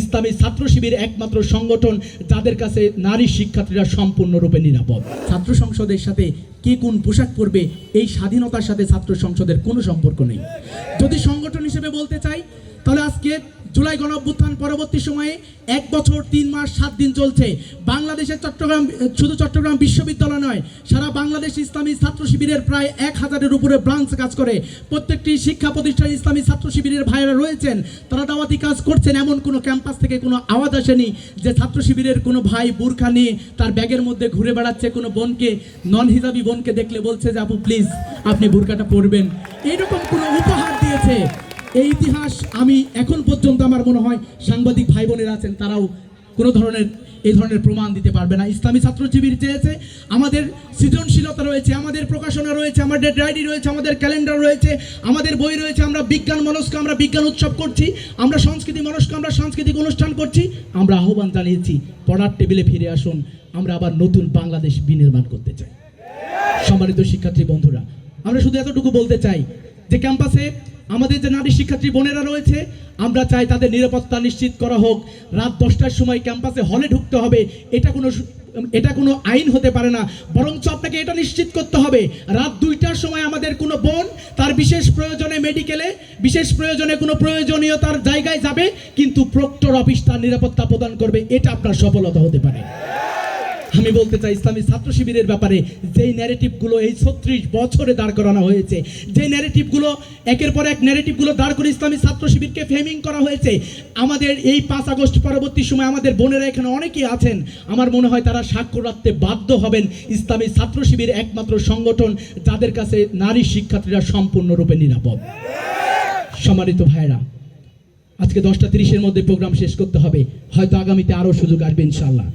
ইসলামী ছাত্র শিবির একমাত্র সংগঠন যাদের কাছে নারী শিক্ষার্থীরা সম্পূর্ণরূপে নিরাপদ। ছাত্র সংসদের সাথে কে কোন পোশাক পরবে, এই স্বাধীনতার সাথে ছাত্র সংসদের কোনো সম্পর্ক নেই। যদি সংগঠন হিসেবে বলতে চাই, তাহলে আজকে জুলাই গণ অভ্যুত্থান পরবর্তী সময়ে এক বছর, তিন মাস, সাত দিন চলছে। বাংলাদেশের চট্টগ্রাম, শুধু চট্টগ্রাম বিশ্ববিদ্যালয় নয়, সারা বাংলাদেশ ইসলামী ছাত্র শিবিরের প্রায় এক হাজারের উপরে ব্রাঞ্চ কাজ করে। প্রত্যেকটি শিক্ষা প্রতিষ্ঠান ইসলামী ছাত্র শিবিরের ভাইয়েরা রয়েছেন। তারা দাওয়াতি কাজ করছেন, এমন কোনো ক্যাম্পাস থেকে কোনো আওয়াজ আসেনি যে ছাত্র শিবিরের কোনো ভাই, বুরখা নিয়ে তার ব্যাগের মধ্যে ঘুরে বেড়াচ্ছে, কোনো বোনকে নন হিজাবি বোনকে দেখলে বলছে যে, আপু প্লিজ আপনি বুরকাটা পরবেন। এইরকম কোনো উপহার দিয়েছে এই ইতিহাস আমি এখন পর্যন্ত আমার মনে হয় সাংবাদিক ভাই বোনেরা আছেন, তারাও কোনো ধরনের, এই ধরনের প্রমাণ দিতে পারবে না। ইসলামী ছাত্র শিবির চেয়েছে আমাদের সৃজনশীলতা রয়েছে, আমাদের প্রকাশনা রয়েছে, আমাদের ডায়েরি রয়েছে, আমাদের ক্যালেন্ডার রয়েছে, আমাদের বই রয়েছে, আমরা বিজ্ঞান মনস্ক, আমরা বিজ্ঞান উৎসব করছি, আমরা সংস্কৃতি মনস্ক, আমরা সাংস্কৃতিক অনুষ্ঠান করছি, আমরা আহ্বান জানিয়েছি, পড়ার টেবিলে ফিরে আসুন, আমরা আবার নতুন বাংলাদেশ বিনির্মাণ করতে চাই। সম্মানিত শিক্ষার্থী বন্ধুরা, আমরা শুধু এতটুকু বলতে চাই যে ক্যাম্পাসে আমাদের যে নারী শিক্ষার্থী বোনেরা রয়েছে, আমরা চাই তাদের নিরাপত্তা নিশ্চিত করা হোক। রাত দশটার সময় ক্যাম্পাসে হলে ঢুকতে হবে, এটা কোনো এটা কোনো আইন হতে পারে না। বরঞ্চ আপনাকে এটা নিশ্চিত করতে হবে, রাত দুইটার সময় আমাদের কোনো বোন তার বিশেষ প্রয়োজনে মেডিকেলে, বিশেষ প্রয়োজনে কোনো প্রয়োজনীয়তার জায়গায় যাবে, কিন্তু প্রক্টর অফিস তার নিরাপত্তা প্রদান করবে, এটা আপনার সফলতা হতে পারে। আমি বলতে চাই, ইসলামী ছাত্র শিবিরের ব্যাপারে যেই ন্যারেটিভগুলো এই ছত্রিশ বছরে দাঁড় করানো হয়েছে যে ন্যারেটিভগুলো একের পর এক ন্যারেটিভগুলো দাঁড় করে ইসলামী ছাত্র শিবিরকে ফেমিং করা হয়েছে, আমাদের এই পাঁচ আগস্ট পরবর্তী সময় আমাদের বোনেরা এখানে অনেকেই আছেন, আমার মনে হয় তারা স্বাক্ষর রাখতে বাধ্য হবেন ইসলামী ছাত্র শিবির একমাত্র সংগঠন যাদের কাছে নারী শিক্ষার্থীরা সম্পূর্ণরূপে নিরাপদ। সম্মানিত ভাইরা আজকে দশটা তিরিশের মধ্যে প্রোগ্রাম শেষ করতে হবে, হয়তো আগামীতে আরও সুযোগ আসবে ইনশাল্লাহ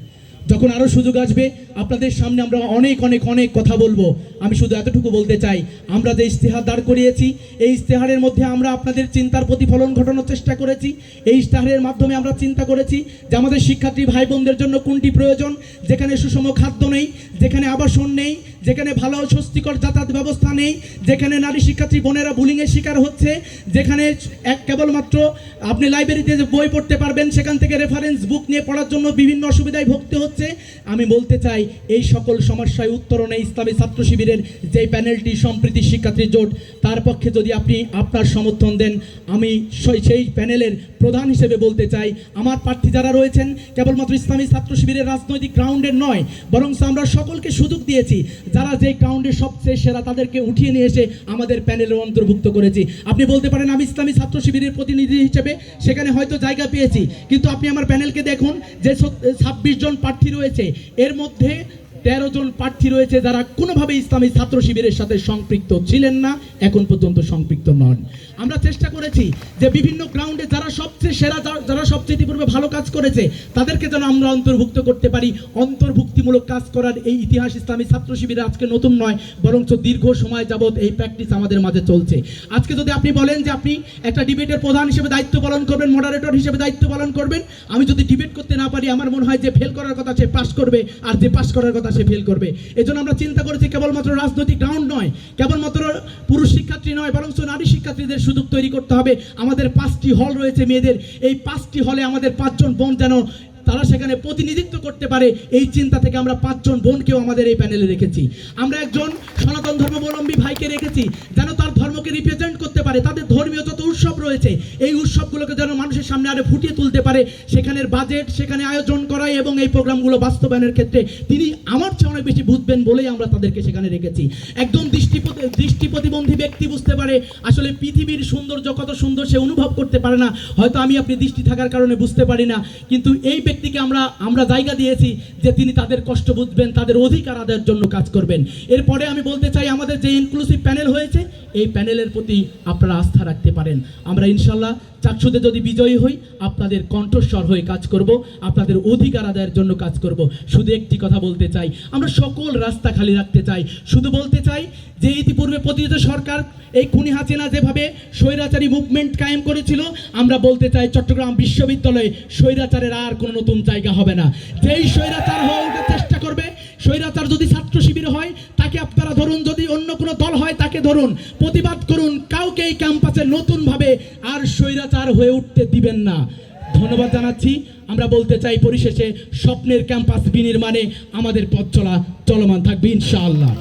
যখন আরও সুযোগ আসবে, আপনাদের সামনে আমরা অনেক অনেক অনেক কথা বলব। আমি শুধু এতটুকু বলতে চাই, আমরা যে ইশতেহার দাঁড় করিয়েছি, এই ইশতেহারের মধ্যে আমরা আপনাদের চিন্তার প্রতিফলন ঘটানোর চেষ্টা করেছি। এই ইশতেহারের মাধ্যমে আমরা চিন্তা করেছি যে আমাদের শিক্ষার্থী ভাই বোনদের জন্য কোনটি প্রয়োজন, যেখানে সুষম খাদ্য নেই, যেখানে আবাসন নেই, যেখানে ভালো স্বস্তিকর যাতায়াত ব্যবস্থা নেই, যেখানে নারী শিক্ষার্থী বোনেরা বুলিংয়ের শিকার হচ্ছে, যেখানে এক কেবলমাত্র আপনি লাইব্রেরিতে যে বই পড়তে পারবেন, সেখান থেকে রেফারেন্স বুক নিয়ে পড়ার জন্য বিভিন্ন অসুবিধায় ভুগতে হচ্ছে। আমি বলতে চাই, এই সকল সমস্যায় উত্তরণে ইসলামী ছাত্র শিবিরের যে প্যানেলটি সম্প্রীতি শিক্ষার্থী জোট, তার পক্ষে যদি আপনি আপনার সমর্থন দেন, আমি সেই- প্যানেলের প্রধান হিসেবে বলতে চাই, আমার প্রার্থী যারা রয়েছেন, কেবলমাত্র ইসলামী ছাত্র শিবিরের রাজনৈতিক গ্রাউন্ডের নয় বরং আমরা সকলকে সুযোগ দিয়েছি, যারা যে গ্রাউন্ডে সবচেয়ে সেরা তাদেরকে উঠিয়ে নিয়ে এসে আমাদের প্যানেলে অন্তর্ভুক্ত করেছি। আপনি বলতে পারেন, আমি ইসলামী ছাত্র শিবিরের প্রতিনিধি হিসেবে সেখানে হয়তো জায়গা পেয়েছি, কিন্তু আপনি আমার প্যানেলকে দেখুন, যে ছাব্বিশ জন প্রার্থী রয়েছে। এর মধ্যে তেরো জন প্রার্থী রয়েছে যারা কোনোভাবে ইসলামী ছাত্র শিবিরের সাথে সম্পৃক্ত ছিলেন না, এখন পর্যন্ত সম্পৃক্ত নন। আমরা চেষ্টা করেছি যে বিভিন্ন গ্রাউন্ডে যারা সবচেয়ে সেরা যারা সবচেয়ে ইতিপূর্বে ভালো কাজ করেছে, তাদেরকে যেন আমরা অন্তর্ভুক্ত করতে পারি। অন্তর্ভুক্তিমূলক কাজ করার এই ইতিহাস ইসলামী ছাত্র শিবিরে আজকে নতুন নয়, বরঞ্চ দীর্ঘ সময় যাবৎ এই প্র্যাকটিস আমাদের মাঝে চলছে। আজকে যদি আপনি বলেন যে আপনি একটা ডিবেটের প্রধান হিসেবে দায়িত্ব পালন করবেন মডারেটর হিসেবে দায়িত্ব পালন করবেন, আমি যদি ডিবেট করতে না পারি, আমার মনে হয় যে ফেল করার কথা সে পাস করবে, আর যে পাস করার কথা সে ফেল করবে। এজন্য আমরা চিন্তা করেছি কেবলমাত্র রাজনৈতিক গ্রাউন্ড নয়, কেবলমাত্র পুরুষ শিক্ষার্থী নয় বরং নারী শিক্ষার্থীদের সুযোগ তৈরি করতে হবে। আমাদের পাঁচটি হল রয়েছে মেয়েদের। এই পাঁচটি হলে আমাদের পাঁচজন বোন যেন তারা সেখানে প্রতিনিধিত্ব করতে পারে, এই চিন্তা থেকে আমরা পাঁচজন বোনকেও আমাদের এই প্যানেলে রেখেছি। আমরা একজন সনাতন ধর্মাবলম্বী ভাইকে রেখেছি, যেন তার ধর্মকে রিপ্রেজেন্ট করতে পারে, তাদের ধর্মীয় যত উৎসব রয়েছে, এই উৎসবগুলোকে যেন মানুষের সামনে আরও ফুটিয়ে তুলতে পারে। সেখানের বাজেট সেখানে আয়োজন করাই এবং এই প্রোগ্রামগুলো বাস্তবায়নের ক্ষেত্রে তিনি আমার চেয়ে অনেক বেশি বুঝবেন বলেই আমরা তাদেরকে সেখানে রেখেছি। একদম দৃষ্টি দৃষ্টি প্রতিবন্ধী ব্যক্তি বুঝতে পারে, আসলে পৃথিবীর সৌন্দর্য কত সুন্দর সে অনুভব করতে পারে না। হয়তো আমি আপনি দৃষ্টি থাকার কারণে বুঝতে পারি না, কিন্তু এই ব্যক্তিকে আমরা আমরা জায়গা দিয়েছি যে তিনি তাদের কষ্ট বুঝবেন, তাদের অধিকার আদায়ের জন্য কাজ করবেন। এরপরে আমি বলতে চাই, আমাদের যে ইনক্লুসিভ প্যানেল হয়েছে, এই প্যানেলের প্রতি আপনারা আস্থা রাখতে পারেন। আমরা ইনশাল্লাহ চাকসুদে যদি বিজয়ী হই, আপনাদের কণ্ঠস্বর হয়ে কাজ করব, আপনাদের অধিকার আদায়ের জন্য কাজ করব। শুধু একটি কথা বলতে চাই, আমরা সকল রাস্তা খালি রাখতে চাই। শুধু বলতে চাই যে ইতিপূর্বে প্রতিনিধিত সরকার এই খুনি হাসিনা যেভাবে স্বৈরাচারী মুভমেন্ট কায়েম করেছিল, আমরা বলতে চাই চট্টগ্রাম বিশ্ববিদ্যালয়ে স্বৈরাচারের আর কোনো নতুন জায়গা হবে না। যেই স্বৈরাচার ওঠার চেষ্টা করবে, স্বৈরাচার যদি ছাত্র শিবির হয়, তাকে আপনারা ধরুন, যদি অন্য কোনো দল হয়, তাকে ধরুন, প্রতিবাদ করুন, কাউকে এই ক্যাম্পাসে নতুনভাবে আর স্বৈরাচার হয়ে উঠতে দিবেন না। ধন্যবাদ জানাচ্ছি। আমরা বলতে চাই পরিশেষে, স্বপ্নের ক্যাম্পাস বিনির্মাণে আমাদের পথ চলা চলমান থাকবে, ইনশাআল্লাহ।